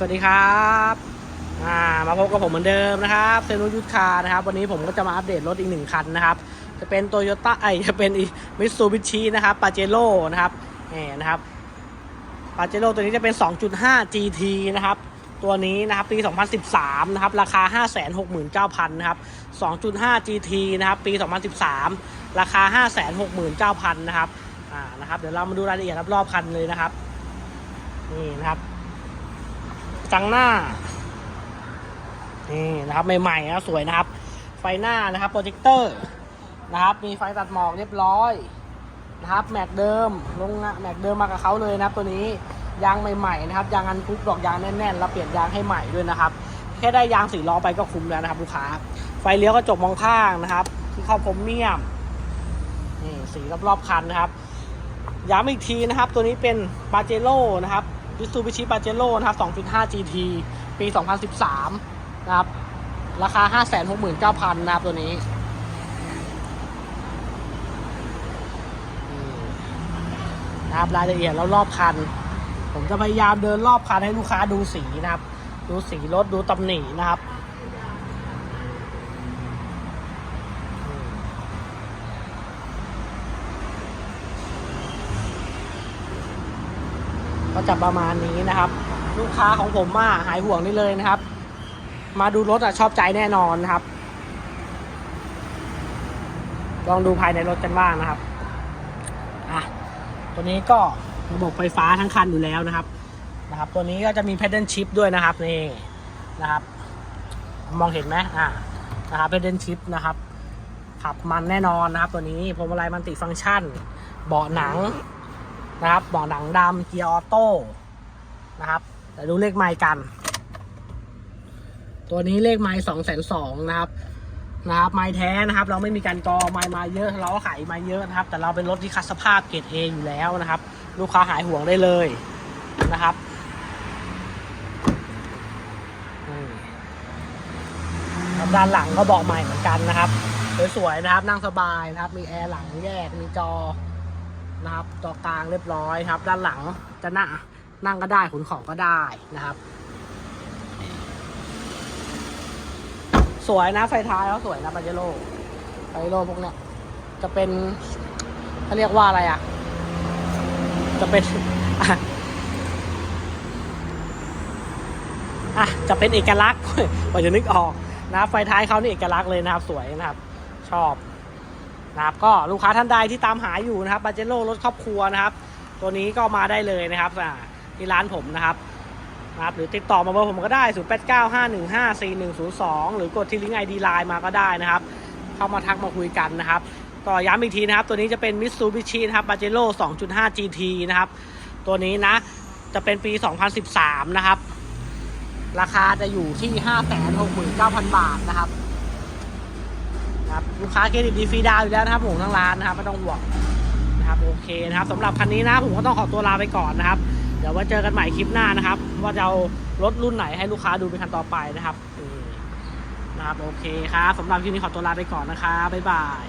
สวัสดีครับอ่ามาพบกับผมเหมือนเดิมนะครับเซนุยุทธคานะครับ วันนี้ผมก็จะมาอัปเดตรถอีกหนึ่งคันนะครับ จะเป็นโตโยต้าไอจะเป็นมิตซูบิชินะครับปาเจโร่นะครับนี่นะครับปาเจโร่ตัวนี้จะเป็น 2.5 GT นะครับ ตัวนี้นะครับปี 2013 นะครับ ราคา 569,000 นะครับ 2.5 GT นะครับปี 2013 ราคา 569,000 นะครับอ่านะครับเดี๋ยวเรามาดูรายละเอียดรอบๆคันเลยนะครับนี่นะครับ จังหน้า นี่นะครับใหม่ๆนะสวยนะครับ ไฟหน้านะครับโปรเจคเตอร์นะครับ มีไฟตัดหมอกเรียบร้อยนะครับ แม็กเดิมลงแม็กเดิมมากับเขาเลยนะครับ ตัวนี้ยางใหม่ๆนะครับยางอันคุกดอกยางแน่นๆแล้วเปลี่ยนยางให้ใหม่ด้วยนะครับ แค่ได้ยางสีล้อไปก็คุ้มแล้วนะครับลูกค้าไฟเลี้ยวกระจกมองข้างนะครับ ที่เข้าพรมเมียมนี่สีรอบๆคันนะครับย้ำอีกทีนะครับ ตัวนี้เป็นปาเจโร่นะครับ มิตซูบิชิปาเจโร่นะครับ 2.5 GT ปี 2013 นะครับ ราคา 569,000 นะครับ ตัวนี้นี่นะครับรายละเอียดแล้วรอบคัน ผมจะพยายามเดินรอบคันให้ลูกค้าดูสีนะครับ ดูสีรถดูตำหนินะครับ ก็จะประมาณนี้นะครับ ลูกค้าของผมมาหายห่วงนี่เลยนะครับ มาดูรถอะชอบใจแน่นอนนะครับ ลองดูภายในรถกันบ้างนะครับอะตัวนี้ก็ระบบไฟฟ้าทั้งคันอยู่แล้วนะครับนะครับ ตัวนี้ก็จะมี pedal shift ด้วยนะครับนี่นะครับ มองเห็นไหมอ่านะครับ pedal shift นะครับขับมันแน่นอนนะครับ ตัวนี้พวงมาลัยมันติฟังก์ชัน เบาะหนัง นะครับเบาะหนังดำเกียร์ออโต้นะครับแต่ดูเลขไมล์กัน ตัวนี้เลขไมล์สองแสนสองนะครับนะครับไมล์แท้นะครับ เราไม่มีการกอไมล์มาเยอะเราก็ขายไมล์เยอะนะครับ แต่เราเป็นรถที่คัดสภาพเกรดเออยู่แล้วนะครับ ลูกค้าหายห่วงได้เลยนะครับด้านหลังก็บาะใหม่เหมือนกันนะครับสวยๆนะครับนั่งสบายนะครับ มีแอร์หลังแยกมีจอ นะครับจอกลางเรียบร้อยครับ ด้านหลังจะนั่งนั่งก็ได้ขนของก็ได้นะครับ สวยนะไฟท้ายเขาสวยนะปาเจโร่ปาเจโร่พวกเนี้ยจะเป็นเขาเรียกว่าอะไรอะ จะเป็นอะจะเป็นเอกลักษณ์กว่าจะนึกออกนะไฟท้ายเขานี่เอกลักษณ์เลยนะครับ สวยนะครับ ชอบ นะครับก็ลูกค้าท่านใดที่ตามหาอยู่นะครับบาเจโร่รถครอบครัวนะครับ ตัวนี้ก็มาได้เลยนะครับที่ร้านผมนะครับนะครับหรือติดต่อมาเบอร์ผมก็ได้ 0 8 9 5 1 5 4 1 0 2 หรือกดที่ลิงก์ไอดีไลน์มาก็ได้นะครับ เข้ามาทักมาคุยกันนะครับ ก็ย้ำอีกทีนะครับ ตัวนี้จะเป็น Mitsubishi นะครับ b a j e r o 2.5 GT นะครับ ตัวนี้นะ จะเป็นปี 2013 นะครับ ราคาจะอยู่ที่ 569,000 บาทนะครับ นะครับลูกค้าเครดิตดีฟรีดาวอยู่แล้วนะครับผมทั้งร้านนะครับไม่ต้องห่วงนะครับโอเคนะครับสำหรับคันนี้นะผมก็ต้องขอตัวลาไปก่อนนะครับ เดี๋ยวไว้เจอกันใหม่คลิปหน้านะครับ ว่าจะเอารถรุ่นไหนให้ลูกค้าดูเป็นคันต่อไปนะครับอืมนะครับโอเคครับสำหรับคลิปนี้ขอตัวลาไปก่อนนะครับบ๊ายบาย